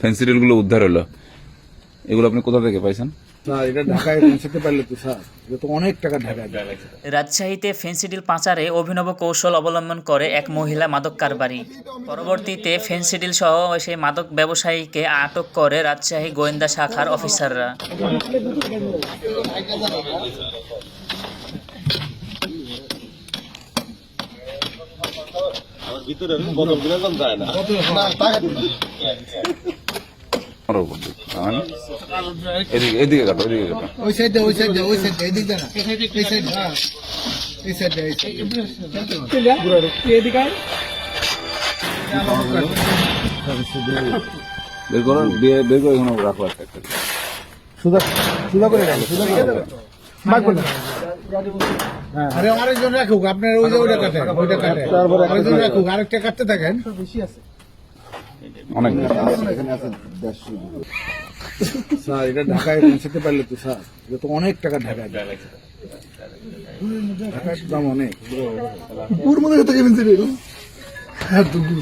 ফেন্সিডিলগুলো উদ্ধার হলো। এগুলো আপনি কোথা থেকে পাইছেন? স্যার এটা ঢাকায় পৌঁছাতে পারলে তো স্যার এটা তো অনেক টাকা রাজশাহীতে ফেন্সিডিল পাচারে অভিনব কৌশল অবলম্বন করে এক মহিলা মাদক কারবারি। পরবর্তীতে ফেন্সিডিল সহ সেই মাদক ব্যবসায়ীকে আটক করে রাজশাহী গোয়েন্দা শাখার অফিসাররা। আমার উপর দিক, তার? এদিকে এদিকে কাটো এদিকে কাটো। ওই সাইডে ওই সাইডে ওই সাইডে এদিক না। এই সাইডে হ্যাঁ। এই সাইডে এই বের করো বের করে এখানে রাখো একটা সুদা সুদা করে রাখো সুদা করে আরে আরেকজন রাখুক আপনার ওই যে ওইটা কাটে ওইটা কাটে। আরেকজন রাখুক আরেকটা কাটতে থাকেন। অনেক স্যার এটা ঢাকায় পৌঁছাতে পারলে তো স্যার এটা তো অনেক টাকা ঢাকায় দাম অনেক। পুর মধ্যে থেকে কিনছে রে হ্যাঁ দুগু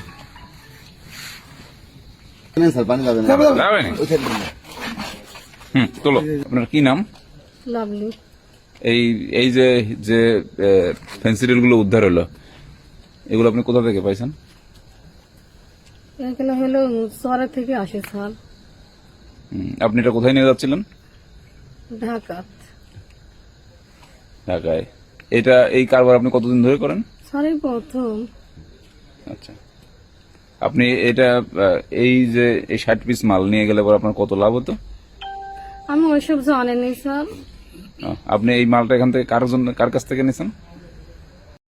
যাবে নি? হুম তোলো। আপনার কি নাম? লাভলি এই এই যে যে ফেন্সিডিলগুলো উদ্ধার হলো এগুলো আপনি কোথা থেকে পাইছেন? এখানে হলো শহরের থেকে আসে স্যার। আপনি এটা কোথায় নিয়ে যাচ্ছিলেন? ঢাকা। ঢাকায়। এটা এই কারবার আপনি কতদিন ধরে করেন? স্যারই প্রথম। আচ্ছা। আপনি এটা এই যে এই ষাট পিস মাল নিয়ে গেলে পর আপনার কত লাভ হতো? আমি ওইসব জানেনি স্যার। আপনি এই মালটা এখান থেকে কার জন্য কার কাছ থেকে নিয়েছেন